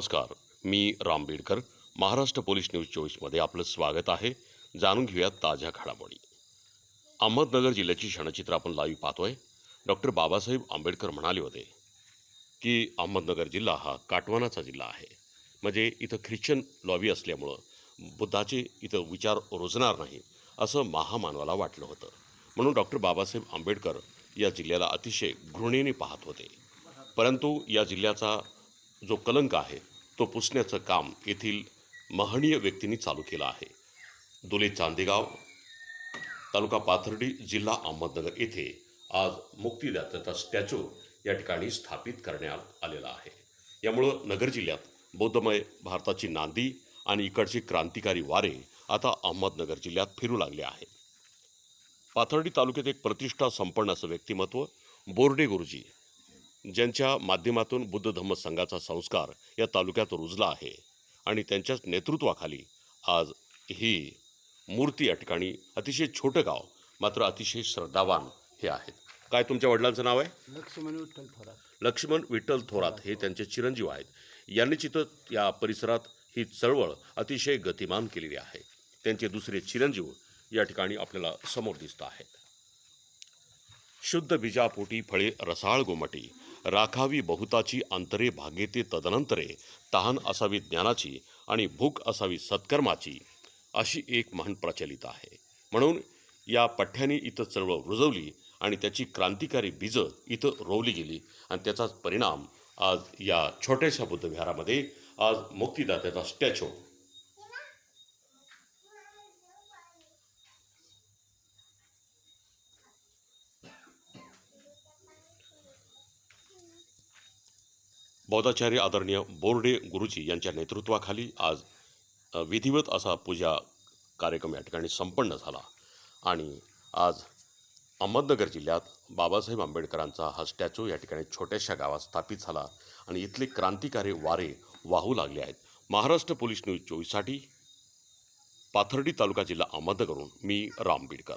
नमस्कार मी Ram Beedkar. Maharashtra police news चोवीसमध्ये आपलं स्वागत आहे. जाणून घेऊयात ताज्या घडामोडी. अहमदनगर जिल्ह्याची क्षणचित्र आपण लाईव्ह पाहतोय. डॉक्टर बाबासाहेब आंबेडकर म्हणाले होते की अहमदनगर जिल्हा हा काटवानाचा जिल्हा आहे. म्हणजे इथं ख्रिश्चन लॉबी असल्यामुळं बुद्धाचे इथं विचार रुजणार नाही असं महामानवाला वाटलं होतं. म्हणून डॉक्टर बाबासाहेब आंबेडकर या जिल्ह्याला अतिशय घृणेने पाहत होते. परंतु या जिल्ह्याचा जो कलंक आहे तो पुसण्याचं काम येथील महनीय व्यक्तींनी चालू केलं आहे. दुले चांदेगाव तालुका पाथर्डी जिल्हा अहमदनगर येथे आज मुक्तिदात्याचा स्टॅच्यू या ठिकाणी स्थापित करण्यात आलेला आहे. यामुळं नगर जिल्ह्यात बौद्धमय भारताची नांदी आणि इकडची क्रांतिकारी वारे आता अहमदनगर जिल्ह्यात फिरू लागले आहेत. पाथर्डी तालुक्यात एक प्रतिष्ठा संपन्न असं व्यक्तिमत्व बोर्डे गुरुजी ज्यांच्या माध्यमातून बुद्ध धम्म संघाचा संस्कार या तालुक्यात रुजला आहे आणि त्यांच्याच नेतृत्वाखाली आज ही मूर्ती या ठिकाणी अतिशय छोटं गाव मात्र अतिशय श्रद्धावान हे आहेत. काय तुमच्या वडिलांचं नाव आहे? लक्ष्मण विठ्ठल थोरात. लक्ष्मण विठ्ठल थोरात हे त्यांचे चिरंजीव आहेत. यांनी चित्र या परिसरात ही चळवळ अतिशय गतिमान केलेली आहे. त्यांचे दुसरे चिरंजीव या ठिकाणी आपल्याला समोर दिसत आहेत. शुद्ध बीजापोटी फळे रसाळ गोमटी. राखावी बहुताची अंतरे भागेते तदनंतरे तहान असावी ज्ञानाची आणि भूक असावी सत्कर्माची अशी एक म्हण प्रचलित आहे. म्हणून या पठ्ठ्याने इथं चळवळ रुजवली आणि त्याची क्रांतिकारी बीजं इथं रोवली गेली आणि त्याचाच परिणाम आज या छोट्याशा बुद्धविहारामध्ये आज मुक्तिदात्याचा स्टॅच्यू बौद्धाचार्य आदरणीय बोर्डे गुरुजी यांच्या नेतृत्वाखाली आज विधिवत असा पूजा कार्यक्रम या ठिकाणी संपन्न झाला. आणि आज अहमदनगर जिल्ह्यात बाबासाहेब आंबेडकरांचा हा स्टॅच्यू या ठिकाणी छोट्याशा गावात स्थापित झाला आणि इथले क्रांतिकारी वारे वाहू लागले आहेत. महाराष्ट्र पोलीस न्यूज चोवीससाठी पाथर्डी तालुका जिल्हा अहमदनगरहून मी राम बीडकर.